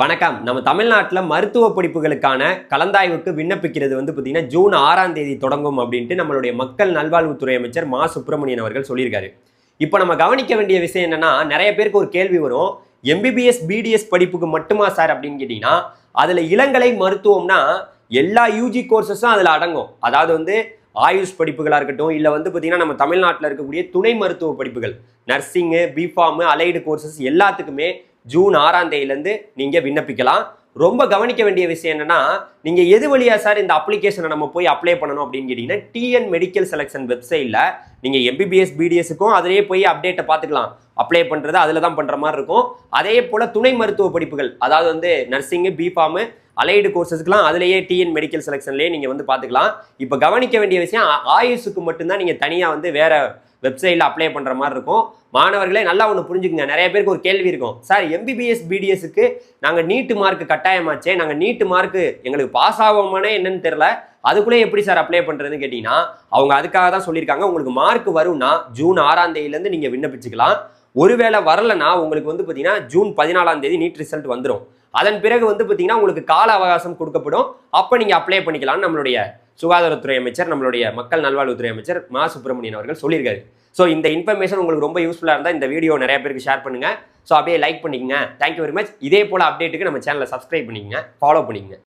வணக்கம். நம்ம தமிழ்நாட்டில் மருத்துவ படிப்புகளுக்கான கலந்தாய்வுக்கு விண்ணப்பிக்கிறது வந்து பார்த்தீங்கன்னா ஜூன் ஆறாம் தேதி தொடங்கும் அப்படின்ட்டு நம்மளுடைய மக்கள் நல்வாழ்வுத்துறை அமைச்சர் மா. சுப்பிரமணியன் அவர்கள் சொல்லியிருக்காரு. இப்போ நம்ம கவனிக்க வேண்டிய விஷயம் என்னன்னா நிறைய பேருக்கு ஒரு கேள்வி வரும். எம்பிபிஎஸ் பிடிஎஸ் படிப்புக்கு மட்டுமா சார் அப்படின்னு கேட்டிங்கன்னா அதில் இளங்கலை மருத்துவம்னா எல்லா யூஜி கோர்சஸும் அதில் அடங்கும். அதாவது வந்து ஆயுஷ் படிப்புகளாக இருக்கட்டும் இல்லை வந்து பார்த்தீங்கன்னா நம்ம தமிழ்நாட்டில் இருக்கக்கூடிய துணை மருத்துவ படிப்புகள். Nursing B Pharm allied courses எல்லாத்துக்குமே ஜூன் ஆறாம் தேதியிலேருந்து நீங்கள் விண்ணப்பிக்கலாம். ரொம்ப கவனிக்க வேண்டிய விஷயம் என்னன்னா நீங்க எது வழியா சார் இந்த அப்ளிகேஷனை நம்ம போய் அப்ளை பண்ணணும் அப்படின்னு கேட்டீங்கன்னா டிஎன் மெடிக்கல் செலெக்ஷன் வெப்சைட்ல நீங்க எம்பிபிஎஸ் பிடிஎஸ்க்கும் அதிலேயே போய் அப்டேட்டை பார்த்துக்கலாம். அப்ளை பண்றது அதில் தான் பண்ற மாதிரி இருக்கும். அதே போல துணை மருத்துவ படிப்புகள் அதாவது வந்து நர்சிங்கு பிஃபார்மு அலைடு கோர்சஸ்க்குலாம் அதிலேயே டிஎன் மெடிக்கல் செலெக்ஷன்லேயே நீங்கள் வந்து பார்த்துக்கலாம். இப்போ கவனிக்க வேண்டிய விஷயம் ஆயுஷுக்கு மட்டும்தான் நீங்கள் தனியாக வந்து வேறு வெப்சைட்டில் அப்ளை பண்ணுற மாதிரி இருக்கும். மாணவர்களே நல்லா ஒன்று புரிஞ்சுக்குங்க. நிறைய பேருக்கு ஒரு கேள்வி இருக்கும். சார் எம்பிபிஎஸ் பிடிஎஸ்க்கு நாங்கள் நீட்டு மார்க் கட்டாயமாச்சே? நாங்கள் நீட்டு மார்க் எங்களுக்கு பாஸ் ஆகுமானே என்னன்னு தெரில அதுக்குள்ளே எப்படி சார் அப்ளை பண்ணுறதுன்னு கேட்டிங்கன்னா அவங்க அதுக்காக தான் சொல்லியிருக்காங்க. உங்களுக்கு மார்க் வரும்னா ஜூன் ஆறாம் தேதியிலேருந்து நீங்கள் விண்ணப்பிச்சுக்கலாம். ஒருவேளை வரலன்னா உங்களுக்கு வந்து பார்த்தீங்கன்னா ஜூன் பதினாலாம் தேதி நீட் ரிசல்ட் வந்துடும் அதன் பிறகு வந்து பார்த்தீங்கன்னா உங்களுக்கு கால அவகாசம் கொடுக்கப்படும். அப்போ நீங்கள் அப்ளை பண்ணிக்கலாம்னு நம்மளுடைய சுகாதாரத்துறை அமைச்சர் நம்மளுடைய மக்கள் நல்வாழ்வுத்துறை அமைச்சர் மா. சுப்பிரமணியன் அவர்கள் சொல்லியிருக்காரு. ஸோ இந்த இன்ஃபர்மேஷன் உங்களுக்கு ரொம்ப யூஸ்ஃபுல்லாக இருந்தால் இந்த வீடியோ நிறைய பேருக்கு ஷேர் பண்ணுங்க. ஸோ அப்படியே லைக் பண்ணிக்கங்க. தேங்க்யூ வெரி மச் இதே போல் அப்டேட்டுக்கு நம்ம சேனலை சப்ஸ்கிரைப் பண்ணிக்கங்க. ஃபாலோ பண்ணிக்கங்க.